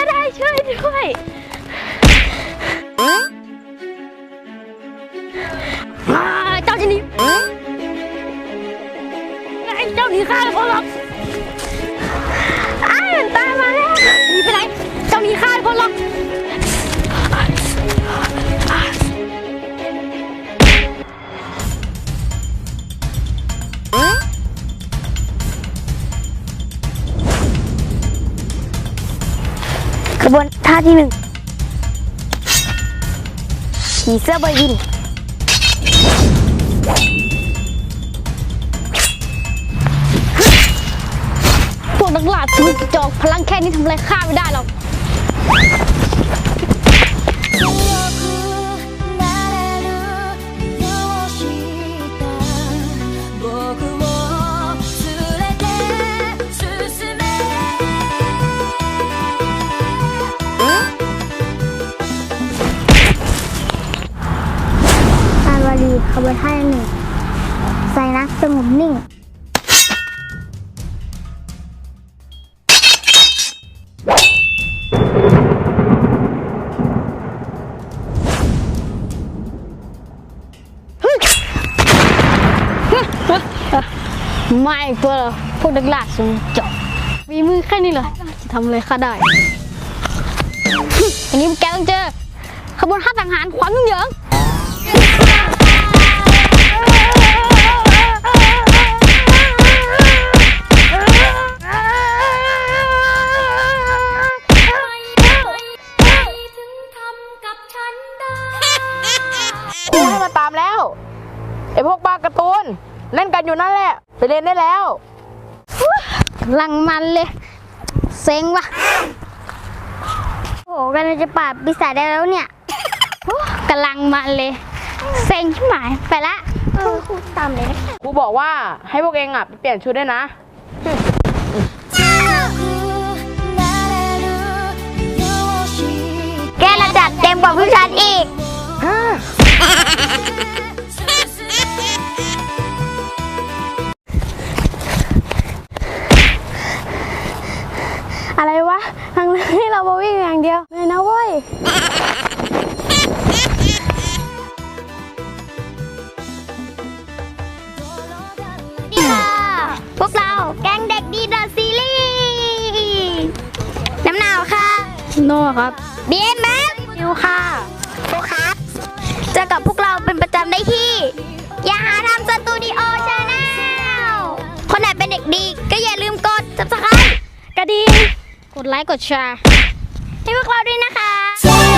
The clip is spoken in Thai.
ก็ได้ช่วยด้วยอ่าเจ้าจะหนีไอ้เจ้าหนีข้าเลยพอหรอกอ้าวมันตายมาแล้วหนีไปไหน เจ้าหนีข้าเลยพอหรอก ขบวนท่าที่หนึ่งผีเสื้อใบอร์ยิน พวกนักล่าทุกจอกพลังแค่นี้ทำอะไรข้าไม่ได้หรอกาลวารีขบวนท่าหนึ่งใส่นะสงบนิ่งไม่กลัวหรอพวกนักล่าสุดจอกมีมือแค่นี้เหรอจะทำอะไรข้าได้ อย่างนี้แกต้องเจอขบวนข้าสังหารขวัญยุ่งเหยิง พวกบ้าการ์ตูนเล่นกันอยู่นั่นแหละ ไปเล่นได้แล้วลังมันเลย เซ็งวะโอ้กันจะปาดปีศาจได้แล้วเนี่ยกำลังมันเลย เซ็งที่หมายไปละครูตามเลยนะครูบอกว่าให้พวกเองอะเปลี่ยนชุดได้นะแกระดัดเต็มกว่าผู้ชานอีก เรามาวิ่งอย่างเดียวเลยนะเว้ยนี่ค่ะพวกเราแก๊งเด็กดีเดอะซีรีส์น้ำหนาวค่ะ โน่ครับเบียนแม็กนิวค่ะพวกครับเจอกับพวกเราเป็นประจำได้ที่อย่าหาทำสตูดิโอชาแนลคนไหนเป็นเด็กดี ก็อย่าลืมกด subscribe กระดิ่งกดไลค์กดแชร์ ให้พวกเราด้วยนะคะ